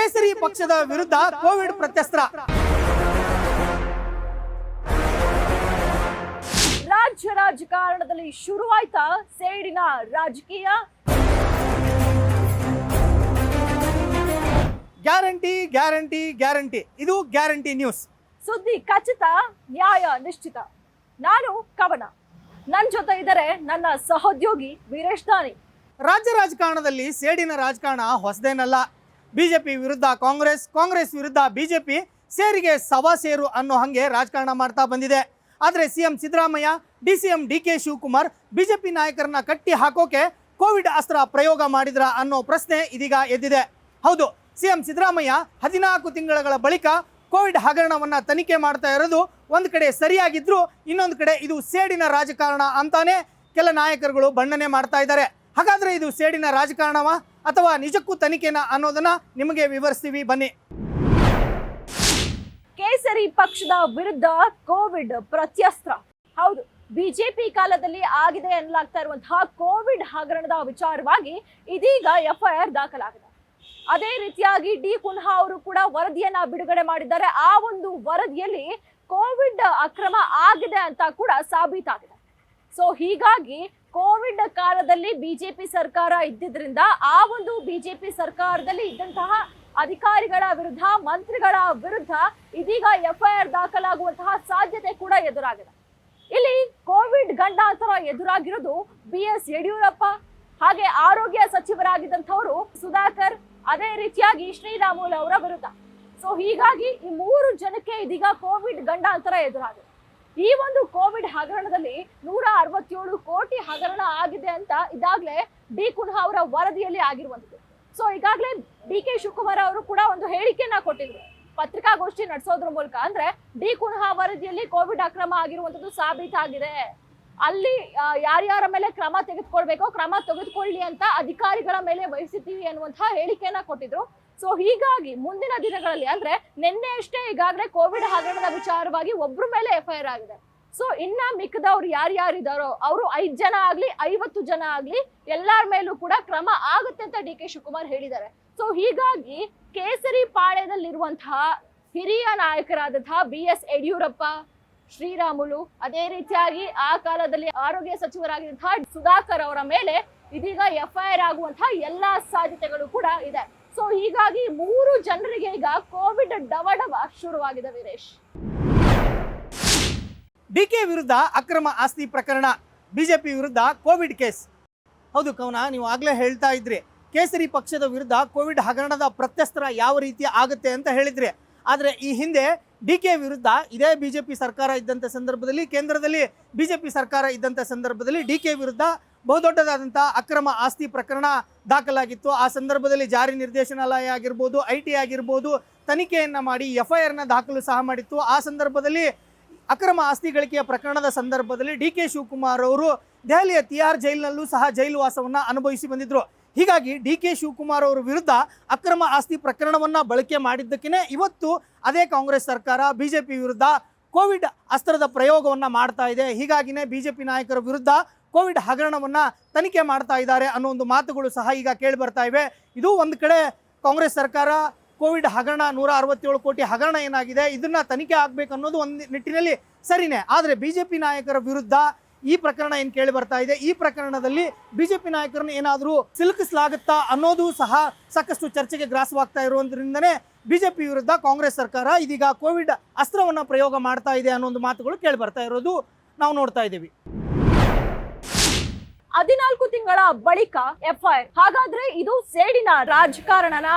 ಕೇಸರಿ ಪಕ್ಷದ ವಿರುದ್ಧ ಕೋವಿಡ್ ಪ್ರತ್ಯಸ್ತ್ರ. ರಾಜ್ಯ ರಾಜಕಾರಣದಲ್ಲಿ ಶುರುವಾಯ್ತಾ ಸೇಡಿನ ರಾಜಕೀಯ. Guarantee guarantee guarantee. ಇದು ಗ್ಯಾರಂಟಿ ನ್ಯೂಸ್. ಸುದ್ದಿ ಖಚಿತ ನ್ಯಾಯ ನಿಶ್ಚಿತ. ನಾನು ಕವನ. ನನ್ನ ಜೊತೆ ಇದ್ದರೆ ನನ್ನ ಸಹೋದ್ಯೋಗಿ ವೀರೇಶ್ ದಾನಿ. ರಾಜ್ಯ ರಾಜಕಾರಣದಲ್ಲಿ ಸೇಡಿನ ರಾಜಕಾರಣ ಹೊಸದೇನಲ್ಲ. ಬಿಜೆಪಿ ವಿರುದ್ಧ ಕಾಂಗ್ರೆಸ್ ಕಾಂಗ್ರೆಸ್ ವಿರುದ್ಧ ಬಿಜೆಪಿ ಸೇರಿಗೆ ಸವಾ ಸೇರು ಅನ್ನೋ ಹಾಗೆ ರಾಜಕಾರಣ ಮಾಡ್ತಾ ಬಂದಿದೆ. ಆದರೆ C M Siddaramaiah, D C M D K Shivakumar BJP ನಾಯಕರನ್ನ ಕಟ್ಟಿ ಹಾಕೋಕೆ ಕೋವಿಡ್ ಅಸ್ತ್ರ ಪ್ರಯೋಗ ಮಾಡಿದ್ರ ಅನ್ನೋ ಪ್ರಶ್ನೆ ಇದೀಗ ಎದ್ದಿದೆ. ಹೌದು ಸಿ ಎಂ ಸಿದ್ದರಾಮಯ್ಯ ಹದಿನಾಲ್ಕು ತಿಂಗಳ ಬಳಿಕ ಕೋವಿಡ್ ಹಗರಣವನ್ನು ತನಿಖೆ ಮಾಡ್ತಾ ಇರೋದು ಒಂದು ಕಡೆ ಸರಿಯಾಗಿದ್ರು, ಇನ್ನೊಂದು ಕಡೆ ಇದು ಸೇಡಿನ ರಾಜಕಾರಣ ಅಂತಾನೆ ಕೆಲ ನಾಯಕರುಗಳು ಬಣ್ಣನೆ ಮಾಡ್ತಾ ಇದ್ದಾರೆ. ಹಾಗಾದರೆ ಇದು ಸೇಡಿನ ರಾಜಕಾರಣವಾ? ಅಥವಾ ನಿಜಕ್ಕೂ ತನಿಖೆನ ಅನ್ನೋದನ್ನ ನಿಮಗೆ ವಿವರಿಸ್ತೀವಿ. ಬನ್ನಿ. ಕೇಸರಿ ಪಕ್ಷದ ವಿರುದ್ಧ ಕೋವಿಡ್ ಪ್ರತ್ಯಸ್ತ್ರ. ಹೌದು ಬಿಜೆಪಿ ಕಾಲದಲ್ಲಿ ಆಗಿದೆ ಎನ್ನಲಾಗ್ತಾ ಇರುವಂತಹ ಕೋವಿಡ್ ಹಗರಣದ ವಿಚಾರವಾಗಿ ಇದೀಗ ಎಫ್ಐಆರ್ ದಾಖಲಾಗಿದೆ. ಅದೇ ರೀತಿಯಾಗಿ ಡಿ ಕುನ್ಹಾ ಅವರು ಕೂಡ ವರದಿಯನ್ನ ಬಿಡುಗಡೆ ಮಾಡಿದ್ದಾರೆ. ಆ ಒಂದು ವರದಿಯಲ್ಲಿ ಕೋವಿಡ್ ಅಕ್ರಮ ಆಗಿದೆ ಅಂತ ಕೂಡ ಸಾಬೀತಾಗಿದೆ. ಸೊ ಹೀಗಾಗಿ ಕೋವಿಡ್ ಕಾಲದಲ್ಲಿ ಬಿಜೆಪಿ ಸರ್ಕಾರ ಇದ್ದಿದ್ರಿಂದ ಆ ಒಂದು ಬಿಜೆಪಿ ಸರ್ಕಾರದಲ್ಲಿ ಇದ್ದಂತಹ ಅಧಿಕಾರಿಗಳ ವಿರುದ್ಧ, ಮಂತ್ರಿಗಳ ವಿರುದ್ಧ ಇದೀಗ ಎಫ್ಐಆರ್ ದಾಖಲಾಗುವಂತಹ ಸಾಧ್ಯತೆ ಕೂಡ ಎದುರಾಗಿದೆ. ಇಲ್ಲಿ ಕೋವಿಡ್ ಗಂಡಾಂತರ ಎದುರಾಗಿರೋದು ಬಿ ಎಸ್ ಯಡಿಯೂರಪ್ಪ, ಹಾಗೆ ಆರೋಗ್ಯ ಸಚಿವರಾಗಿದ್ದಂಥವರು ಸುಧಾಕರ್, ಅದೇ ರೀತಿಯಾಗಿ ಶ್ರೀರಾಮುಲು ಅವರ ವಿರುದ್ಧ. ಸೊ ಹೀಗಾಗಿ ಈ ಮೂರು ಜನಕ್ಕೆ ಇದೀಗ ಕೋವಿಡ್ ಗಂಡಾಂತರ ಎದುರಾಗಿದೆ. ಈ ಒಂದು ಕೋವಿಡ್ ಹಗರಣದಲ್ಲಿ ನೂರ ಅರವತ್ತೇಳು ಕೋಟಿ ಹಗರಣ ಆಗಿದೆ ಅಂತ ಇದಾಗ್ಲೇ ಡಿ ಕುನ್ಹಾ ಅವರ ವರದಿಯಲ್ಲಿ ಆಗಿರುವಂತದ್ದು ಸೊ ಈಗಾಗಲೇ ಡಿ ಕೆ ಶಿವಕುಮಾರ್ ಅವರು ಕೂಡ ಒಂದು ಹೇಳಿಕೆಯನ್ನ ಕೊಟ್ಟಿದ್ರು. ಪತ್ರಿಕಾಗೋಷ್ಠಿ ನಡೆಸೋದ್ರ ಮೂಲಕ. ಅಂದ್ರೆ ಡಿ ಕುನ್ಹಾ ವರದಿಯಲ್ಲಿ ಕೋವಿಡ್ ಅಕ್ರಮ ಆಗಿರುವಂತದ್ದು ಸಾಬೀತಾಗಿದೆ ಅಲ್ಲಿ ಯಾರ್ಯಾರ ಮೇಲೆ ಕ್ರಮ ತೆಗೆದುಕೊಳ್ಬೇಕೋ ಕ್ರಮ ತೆಗೆದುಕೊಳ್ಳಿ ಅಂತ ಅಧಿಕಾರಿಗಳ ಮೇಲೆ ವಹಿಸಿದ್ದೀವಿ ಅನ್ನುವಂತಹ ಹೇಳಿಕೆಯನ್ನ ಕೊಟ್ಟಿದ್ರು. ಸೊ ಹೀಗಾಗಿ ಮುಂದಿನ ದಿನಗಳಲ್ಲಿ, ಅಂದ್ರೆ ನಿನ್ನೆ ಅಷ್ಟೇ ಈಗಾಗಲೇ ಕೋವಿಡ್ ಹಗರಣದ ವಿಚಾರವಾಗಿ ಒಬ್ರ ಮೇಲೆ ಎಫ್ಐಆರ್ ಆಗಿದೆ. ಸೊ ಇನ್ನ ಮಿಕ್ಕದವ್ರು ಯಾರ್ಯಾರಿದಾರೋ ಅವರು ಐದ್ ಜನ ಆಗ್ಲಿ, ಐವತ್ತು ಜನ ಆಗ್ಲಿ, ಎಲ್ಲಾರ ಮೇಲೂ ಕೂಡ ಕ್ರಮ ಆಗುತ್ತೆ ಅಂತ ಡಿ ಕೆ ಶಿವಕುಮಾರ್ ಹೇಳಿದ್ದಾರೆ. ಸೊ ಹೀಗಾಗಿ ಕೇಸರಿ ಪಾಳ್ಯದಲ್ಲಿರುವಂತಹ ಹಿರಿಯ ನಾಯಕರಾದಂತಹ ಬಿ ಎಸ್ ಯಡಿಯೂರಪ್ಪ, ಶ್ರೀರಾಮುಲು, ಅದೇ ರೀತಿಯಾಗಿ ಆ ಕಾಲದಲ್ಲಿ ಆರೋಗ್ಯ ಸಚಿವರಾಗಿದ್ದಂತಹ ಸುಧಾಕರ್ ಅವರ ಮೇಲೆ ಇದೀಗ ಎಫ್ಐಆರ್ ಆಗುವಂತಹ ಎಲ್ಲಾ ಸಾಧ್ಯತೆಗಳು ಕೂಡ ಇದೆ. ಸೊ ಹೀಗಾಗಿ ಮೂರು ಜನರಿಗೆ ಈಗ ಕೋವಿಡ್ ಡವಡವ ಶುರುವಾಗಿದೆ ವೀರೇಶ್. ಡಿಕೆ ವಿರುದ್ಧ ಅಕ್ರಮ ಆಸ್ತಿ ಪ್ರಕರಣ. ಬಿಜೆಪಿ ವಿರುದ್ಧ ಕೋವಿಡ್ ಕೇಸ್. ಹೌದು ಕವನ ನೀವು ಆಗಲೇ ಹೇಳ್ತಾ ಇದ್ರಿ. ಕೇಸರಿ ಪಕ್ಷದ ವಿರುದ್ಧ ಕೋವಿಡ್ ಹಗರಣದ ಪ್ರತ್ಯಸ್ತ್ರ ಯಾವ ರೀತಿ ಆಗುತ್ತೆ ಅಂತ ಹೇಳಿದ್ರಿ. ಆದರೆ ಈ ಹಿಂದೆ ಡಿ ಕೆ ವಿರುದ್ಧ ಇದೇ ಬಿಜೆಪಿ ಸರ್ಕಾರ ಇದ್ದಂಥ ಸಂದರ್ಭದಲ್ಲಿ, ಕೇಂದ್ರದಲ್ಲಿ ಬಿಜೆಪಿ ಸರ್ಕಾರ ಇದ್ದಂಥ ಸಂದರ್ಭದಲ್ಲಿ ಡಿ ಕೆ ವಿರುದ್ಧ ಬಹುದೊಡ್ಡದಾದಂಥ ಅಕ್ರಮ ಆಸ್ತಿ ಪ್ರಕರಣ ದಾಖಲಾಗಿತ್ತು. ಆ ಸಂದರ್ಭದಲ್ಲಿ ಜಾರಿ ನಿರ್ದೇಶನಾಲಯ ಆಗಿರ್ಬೋದು ಐ ಟಿ ಆಗಿರ್ಬೋದು ತನಿಖೆಯನ್ನು ಮಾಡಿ ಎಫ್ ಐ ಆರ್ನ ದಾಖಲು ಸಹ ಮಾಡಿತ್ತು. ಆ ಸಂದರ್ಭದಲ್ಲಿ ಅಕ್ರಮ ಆಸ್ತಿ ಗಳಿಕೆಯ ಪ್ರಕರಣದ ಸಂದರ್ಭದಲ್ಲಿ ಡಿ ಕೆ ಶಿವಕುಮಾರ್ ಅವರು ದೆಹಲಿಯ ತಿಹಾರ್ ಜೈಲಿನಲ್ಲೂ ಸಹ ಜೈಲು ವಾಸವನ್ನು ಅನುಭವಿಸಿ ಬಂದಿದ್ದರು ಹೀಗಾಗಿ ಡಿ ಕೆ ಶಿವಕುಮಾರ್ ಅವರ ವಿರುದ್ಧ ಅಕ್ರಮ ಆಸ್ತಿ ಪ್ರಕರಣವನ್ನು ಬಳಕೆ ಮಾಡಿದ್ದಕ್ಕೇ ಇವತ್ತು ಅದೇ ಕಾಂಗ್ರೆಸ್ ಸರ್ಕಾರ ಬಿ ಜೆ ಪಿ ವಿರುದ್ಧ ಕೋವಿಡ್ ಅಸ್ತ್ರದ ಪ್ರಯೋಗವನ್ನು ಮಾಡ್ತಾ ಇದೆ. ಹೀಗಾಗಿನೇ ಪಿ ನಾಯಕರ ವಿರುದ್ಧ ಕೋವಿಡ್ ಹಗರಣವನ್ನ ತನಿಖೆ ಮಾಡ್ತಾ ಇದ್ದಾರೆ ಅನ್ನೋ ಒಂದು ಮಾತುಗಳು ಸಹ ಈಗ ಕೇಳಿ ಬರ್ತಾ ಇವೆ. ಇದು ಒಂದು ಕಡೆ ಕಾಂಗ್ರೆಸ್ ಸರ್ಕಾರ ಕೋವಿಡ್ ಹಗರಣ ನೂರ ಅರವತ್ತೇಳು ಕೋಟಿ ಹಗರಣ ಏನಾಗಿದೆ, ಇದನ್ನ ತನಿಖೆ ಆಗ್ಬೇಕು ಅನ್ನೋದು ಒಂದು ನಿಟ್ಟಿನಲ್ಲಿ ಸರಿನೇ. ಆದರೆ ಬಿಜೆಪಿ ನಾಯಕರ ವಿರುದ್ಧ ಈ ಪ್ರಕರಣ ಏನು ಕೇಳಿ ಬರ್ತಾ ಇದೆ, ಈ ಪ್ರಕರಣದಲ್ಲಿ ಬಿಜೆಪಿ ನಾಯಕರನ್ನು ಏನಾದರೂ ಸಿಲುಕಿಸಲಾಗುತ್ತಾ ಅನ್ನೋದು ಸಹ ಸಾಕಷ್ಟು ಚರ್ಚೆಗೆ ಗ್ರಾಸವಾಗ್ತಾ ಇರುವುದರಿಂದನೇ ಬಿಜೆಪಿ ವಿರುದ್ಧ ಕಾಂಗ್ರೆಸ್ ಸರ್ಕಾರ ಇದೀಗ ಕೋವಿಡ್ ಅಸ್ತ್ರವನ್ನ ಪ್ರಯೋಗ ಮಾಡ್ತಾ ಇದೆ ಅನ್ನೋ ಒಂದು ಮಾತುಗಳು ಕೇಳಿ ಬರ್ತಾ ಇರೋದು ನಾವು ನೋಡ್ತಾ ಇದ್ದೀವಿ. ಹದಿನಾಲ್ಕು ತಿಂಗಳ ಬಳಿಕ ಎಫ್ಐಆರ್ ಹಾಗಾದ್ರೆ ಇದು ಸೇಡಿನ ರಾಜಕಾರಣನ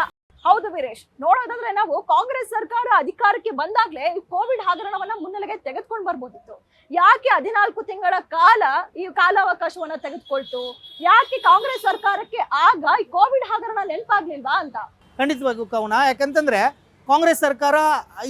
ಹೌದು ವೀರೇಶ್. ನೋಡೋದಾದ್ರೆ ನಾವು ಕಾಂಗ್ರೆಸ್ ಸರ್ಕಾರ ಅಧಿಕಾರಕ್ಕೆ ಬಂದಾಗ್ಲೇ ಕೋವಿಡ್ ಹಗರಣವನ್ನ ಮುನ್ನೆಲೆಗೆ ತೆಗೆದುಕೊಂಡು ಬರ್ಬೋದಿತ್ತು. ಯಾಕೆ ಹದಿನಾಲ್ಕು ತಿಂಗಳ ಕಾಲ ಈ ಕಾಲಾವಕಾಶವನ್ನ ತೆಗೆದುಕೊಳ್ತು? ಯಾಕೆ ಕಾಂಗ್ರೆಸ್ ಸರ್ಕಾರಕ್ಕೆ ಆಗ ಈ ಕೋವಿಡ್ ಹಗರಣ ನೆನಪಾಗ್ಲಿಲ್ವಾ ಅಂತ? ಖಂಡಿತವಾಗಿ ಕವನ ಯಾಕಂತಂದ್ರೆ ಕಾಂಗ್ರೆಸ್ ಸರ್ಕಾರ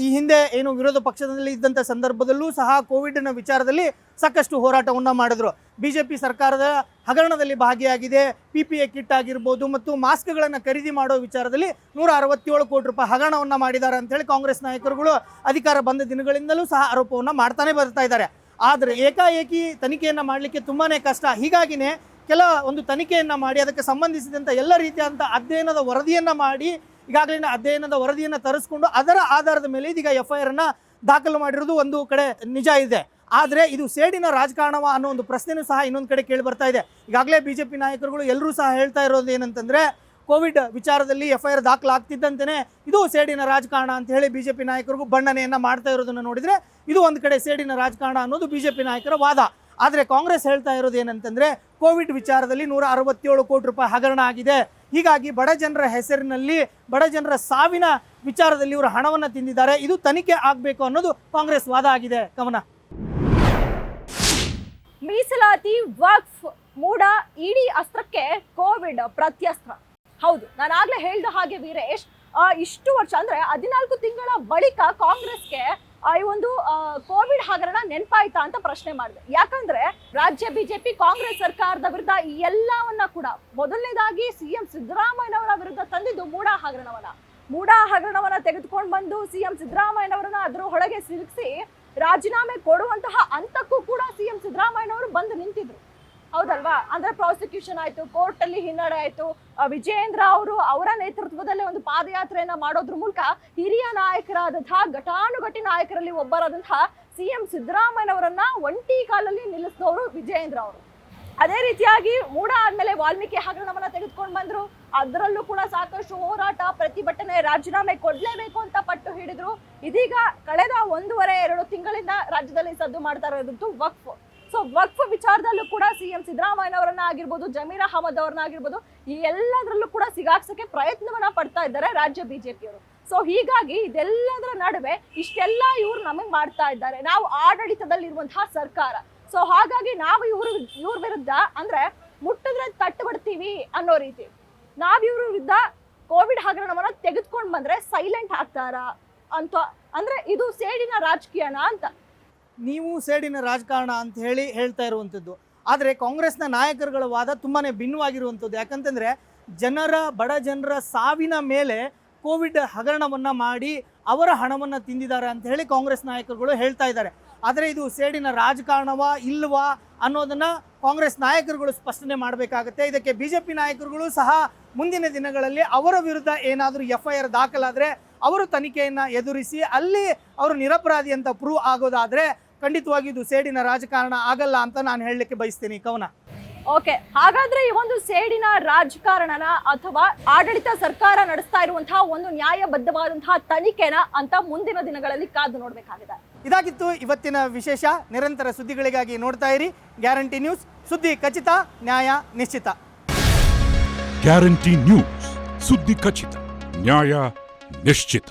ಈ ಹಿಂದೆ ಏನು ವಿರೋಧ ಪಕ್ಷದಲ್ಲಿ ಇದ್ದಂಥ ಸಂದರ್ಭದಲ್ಲೂ ಸಹ ಕೋವಿಡ್ನ ವಿಚಾರದಲ್ಲಿ ಸಾಕಷ್ಟು ಹೋರಾಟವನ್ನು ಮಾಡಿದ್ರು. ಬಿ ಜೆ ಪಿ ಸರ್ಕಾರದ ಹಗರಣದಲ್ಲಿ ಭಾಗಿಯಾಗಿದೆ. ಪಿ ಪಿ ಎ ಕಿಟ್ ಆಗಿರ್ಬೋದು ಮತ್ತು ಮಾಸ್ಕ್ಗಳನ್ನು ಖರೀದಿ ಮಾಡೋ ವಿಚಾರದಲ್ಲಿ ನೂರ ಅರವತ್ತೇಳು ಕೋಟಿ ರೂಪಾಯಿ ಹಗರಣವನ್ನು ಮಾಡಿದ್ದಾರೆ ಅಂತೇಳಿ ಕಾಂಗ್ರೆಸ್ ನಾಯಕರುಗಳು ಅಧಿಕಾರ ಬಂದ ದಿನಗಳಿಂದಲೂ ಸಹ ಆರೋಪವನ್ನು ಮಾಡ್ತಾನೆ ಬರ್ತಾ ಇದ್ದಾರೆ. ಆದರೆ ಏಕಾಏಕಿ ತನಿಖೆಯನ್ನು ಮಾಡಲಿಕ್ಕೆ ತುಂಬಾ ಕಷ್ಟ. ಹೀಗಾಗಿನೇ ಕೆಲ ಒಂದು ತನಿಖೆಯನ್ನು ಮಾಡಿ, ಅದಕ್ಕೆ ಸಂಬಂಧಿಸಿದಂಥ ಎಲ್ಲ ರೀತಿಯಾದಂಥ ಅಧ್ಯಯನದ ವರದಿಯನ್ನು ಮಾಡಿ ಈಗಾಗಲೇ ಅಧ್ಯಯನದ ವರದಿಯನ್ನು ತರಿಸ್ಕೊಂಡು ಅದರ ಆಧಾರದ ಮೇಲೆ ಇದೀಗ ಎಫ್ ಐ ಆರ್ನ ದಾಖಲು ಮಾಡಿರೋದು ಒಂದು ಕಡೆ ನಿಜ ಇದೆ. ಆದರೆ ಇದು ಸೇಡಿನ ರಾಜಕಾರಣವ ಅನ್ನೋ ಒಂದು ಪ್ರಶ್ನೆಯೂ ಸಹ ಇನ್ನೊಂದು ಕಡೆ ಕೇಳಿ ಬರ್ತಾ ಇದೆ. ಈಗಾಗಲೇ ಬಿ ಜೆ ಪಿ ನಾಯಕರುಗಳು ಎಲ್ಲರೂ ಸಹ ಹೇಳ್ತಾ ಇರೋದು ಏನಂತಂದರೆ, ಕೋವಿಡ್ ವಿಚಾರದಲ್ಲಿ ಎಫ್ ಐ ಆರ್ ದಾಖಲಾಗ್ತಿದ್ದಂತೆಯೇ ಇದು ಸೇಡಿನ ರಾಜಕಾರಣ ಅಂತ ಹೇಳಿ ಪಿ ನಾಯಕರಿಗೂ ಬಣ್ಣನೆಯನ್ನು ಮಾಡ್ತಾ ಇರೋದನ್ನು ನೋಡಿದರೆ ಇದು ಒಂದು ಕಡೆ ಸೇಡಿನ ರಾಜಕಾರಣ ಅನ್ನೋದು ಬಿ ಜೆ ಪಿ ನಾಯಕರ ವಾದ. ಆದರೆ ಕಾಂಗ್ರೆಸ್ ಹೇಳ್ತಾ ಇರೋದು ಏನಂತಂದರೆ, ಕೋವಿಡ್ ವಿಚಾರದಲ್ಲಿ ನೂರ ಅರವತ್ತೇಳು ಕೋಟಿ ರೂಪಾಯಿ ಹಗರಣ ಆಗಿದೆ. ಹೀಗಾಗಿ ಬಡ ಜನರ ಹೆಸರಿನಲ್ಲಿ, ಬಡ ಜನರ ಸಾವಿನ ವಿಚಾರದಲ್ಲಿ ಇವರು ಹಣವನ್ನು ತಿಂದಿದ್ದಾರೆ. ಇದು ತನಿಖೆ ಆಗಬೇಕು ಅನ್ನೋದು ಕಾಂಗ್ರೆಸ್ ವಾದ ಆಗಿದೆ. ಕವನ ಮೀಸಲಾತಿ ವಕ್ಫ್ ಮೂಡ ಇಡೀ ಅಸ್ತ್ರಕ್ಕೆ ಕೋವಿಡ್ ಪ್ರತ್ಯಸ್ತ್ರ. ಹೌದು ನಾನು ಆಗ್ಲೇ ಹೇಳ್ದ ಹಾಗೆ ವೀರೇಶ್ ಇಷ್ಟು ವರ್ಷ ಅಂದ್ರೆ ಹದಿನಾಲ್ಕು ತಿಂಗಳ ಬಳಿಕ ಕಾಂಗ್ರೆಸ್ಗೆ ಈ ಒಂದು ಕೋವಿಡ್ ಹಗರಣ ನೆನಪಾಯ್ತಾ ಅಂತ ಪ್ರಶ್ನೆ ಮಾಡಿದೆ. ಯಾಕಂದ್ರೆ ರಾಜ್ಯ ಬಿಜೆಪಿ, ಕಾಂಗ್ರೆಸ್ ಸರ್ಕಾರದ ವಿರುದ್ಧ ಈ ಎಲ್ಲವನ್ನ ಕೂಡ ಮೊದಲನೇದಾಗಿ ಸಿಎಂ ಸಿದ್ದರಾಮಯ್ಯನವರ ವಿರುದ್ಧ ತಂದಿದ್ದು ಮೂಡ ಹಗರಣವನ್ನ. ಮೂಡ ಹಗರಣವನ್ನ ತೆಗೆದುಕೊಂಡು ಬಂದು ಸಿಎಂ ಸಿದ್ದರಾಮಯ್ಯನವರನ್ನ ಅದರ ಒಳಗೆ ಸಿಲುಕಿಸಿ ರಾಜೀನಾಮೆ ಕೊಡುವಂತಹ ಹಂತಕ್ಕೂ ಕೂಡ ಸಿಎಂ ಸಿದ್ದರಾಮಯ್ಯನವರು ಬಂದು ನಿಂತಿದ್ರು. ಹೌದಲ್ವಾ? ಅಂದ್ರೆ ಪ್ರಾಸಿಕ್ಯೂಷನ್ ಆಯ್ತು ಕೋರ್ಟ್ ಅಲ್ಲಿ ಹಿನ್ನಡೆ ಆಯ್ತು ವಿಜಯೇಂದ್ರ ಅವರು ಅವರ ನೇತೃತ್ವದಲ್ಲಿ ಒಂದು ಪಾದಯಾತ್ರೆಯನ್ನ ಮಾಡೋದ್ರ ಮೂಲಕ ಹಿರಿಯ ನಾಯಕರಾದಂತಹ ಘಟಾನುಘಟಿ ನಾಯಕರಲ್ಲಿ ಒಬ್ಬರಾದಂತಹ ಸಿಎಂ ಸಿದ್ದರಾಮಯ್ಯನವರನ್ನ ಒಂಟಿ ಕಾಲಲ್ಲಿ ನಿಲ್ಲಿಸಿದವರು ವಿಜಯೇಂದ್ರ ಅವರು. ಅದೇ ರೀತಿಯಾಗಿ ಮೂಡ ಆದ್ಮೇಲೆ ವಾಲ್ಮೀಕಿ ಹಗರಣವನ್ನ ತೆಗೆದುಕೊಂಡು ಬಂದ್ರು. ಅದರಲ್ಲೂ ಕೂಡ ಸಾಕಷ್ಟು ಹೋರಾಟ, ಪ್ರತಿಭಟನೆ ರಾಜೀನಾಮೆ ಕೊಡ್ಲೇಬೇಕು ಅಂತ ಪಟ್ಟು ಹಿಡಿದ್ರು. ಇದೀಗ ಕಳೆದ ಒಂದೂವರೆ, ಎರಡು ತಿಂಗಳಿಂದ ರಾಜ್ಯದಲ್ಲಿ ಸದ್ದು ಮಾಡ್ತಾ ಇರೋದು ವಕ್ಫ್. ಸೊ ವಕ್ಫ್ ವಿಚಾರದಲ್ಲೂ ಕೂಡ ಸಿಎಂ ಸಿದ್ದರಾಮಯ್ಯನವರನ್ನ ಆಗಿರ್ಬೋದು, ಜಮೀರ್ ಅಹಮದ್ ಅವ್ರನ್ನ ಆಗಿರ್ಬೋದು, ಈ ಎಲ್ಲದರಲ್ಲೂ ಕೂಡ ಸಿಗಾಕ್ಸಕ್ಕೆ ಪ್ರಯತ್ನವನ್ನ ಪಡ್ತಾ ಇದ್ದಾರೆ ರಾಜ್ಯ ಬಿಜೆಪಿಯವರು. ಸೊ ಹೀಗಾಗಿ ಇದೆಲ್ಲದರ ನಡುವೆ ಇಷ್ಟೆಲ್ಲ ಇವ್ರು ನಮಗೆ ಮಾಡ್ತಾ ಇದ್ದಾರೆ. ನಾವು ಆಡಳಿತದಲ್ಲಿರುವಂತಹ ಸರ್ಕಾರ. ಸೊ ಹಾಗಾಗಿ ನಾವು ಇವ್ರ ಇವ್ರ ವಿರುದ್ಧ ಅಂದ್ರೆ ಮುಟ್ಟಿದ್ರೆ ತಟ್ಟು ಬಿಡ್ತೀವಿ ಅನ್ನೋ ರೀತಿ. ನಾವ್ ಇವ್ರ ವಿರುದ್ಧ ಕೋವಿಡ್ ಹಗರಣವನ್ನ ತೆಗೆದುಕೊಂಡು ಬಂದ್ರೆ ಸೈಲೆಂಟ್ ಆಗ್ತಾರ ಅಂತ, ಅಂದ್ರೆ ಇದು ಸೇಡಿನ ರಾಜಕೀಯನ ಅಂತ. ನೀವು ಸೇಡಿನ ರಾಜಕಾರಣ ಅಂತ ಹೇಳಿ ಹೇಳ್ತಾ ಇರುವಂಥದ್ದು. ಆದರೆ ಕಾಂಗ್ರೆಸ್ನ ನಾಯಕರುಗಳ ವಾದ ತುಂಬಾನೇ ಭಿನ್ನವಾಗಿರುವಂಥದ್ದು. ಯಾಕಂತಂದರೆ ಜನರ, ಬಡ ಜನರ ಸಾವಿನ ಮೇಲೆ ಕೋವಿಡ್ ಹಗರಣವನ್ನು ಮಾಡಿ ಅವರ ಹಣವನ್ನು ತಿಂದಿದ್ದಾರೆ ಅಂತ ಹೇಳಿ ಕಾಂಗ್ರೆಸ್ ನಾಯಕರುಗಳು ಹೇಳ್ತಾ ಇದ್ದಾರೆ. ಆದರೆ ಇದು ಸೇಡಿನ ರಾಜಕಾರಣವಾ ಇಲ್ವಾ ಅನ್ನೋದನ್ನು ಕಾಂಗ್ರೆಸ್ ನಾಯಕರುಗಳು ಸ್ಪಷ್ಟನೆ ಮಾಡಬೇಕಾಗುತ್ತೆ. ಇದಕ್ಕೆ ಬಿ ಜೆ ಪಿ ನಾಯಕರುಗಳು ಸಹ ಮುಂದಿನ ದಿನಗಳಲ್ಲಿ ಅವರ ವಿರುದ್ಧ ಏನಾದರೂ ಎಫ್ ಐ ಆರ್ ದಾಖಲಾದರೆ ಅವರು ತನಿಖೆಯನ್ನು ಎದುರಿಸಿ ಅಲ್ಲಿ ಅವರು ನಿರಪರಾಧಿ ಅಂತ ಪ್ರೂವ್ ಆಗೋದಾದರೆ ಖಂಡಿತವಾಗಿ ಇದು ಸೇಡಿನ ರಾಜಕಾರಣ ಆಗಲ್ಲ ಅಂತ ನಾನು ಹೇಳಲಿಕ್ಕೆ ಬಯಸ್ತೀನಿ. ಕವನ ಓಕೆ, ಹಾಗಾದ್ರೆ ಈ ಒಂದು ಸೇಡಿನ ರಾಜಕಾರಣನ ಅಥವಾ ಆಡಳಿತ ಸರ್ಕಾರ ನಡೆಸ್ತಾ ಇರುವಂತಹ ಒಂದು ನ್ಯಾಯಬದ್ಧವಾದಂತಹ ತನಿಖೆನ ಅಂತ ಮುಂದಿನ ದಿನಗಳಲ್ಲಿ ಕಾದು ನೋಡ್ಬೇಕಾಗಿದೆ. ಇದಾಗಿತ್ತು ಇವತ್ತಿನ ವಿಶೇಷ. ನಿರಂತರ ಸುದ್ದಿಗಳಿಗಾಗಿ ನೋಡ್ತಾ ಇರಿ. Guarantee news. ಸುದ್ದಿ ಖಚಿತ, ನ್ಯಾಯ ನಿಶ್ಚಿತ. Guarantee news. ಸುದ್ದಿ ಖಚಿತ, ನ್ಯಾಯ ನಿಶ್ಚಿತ.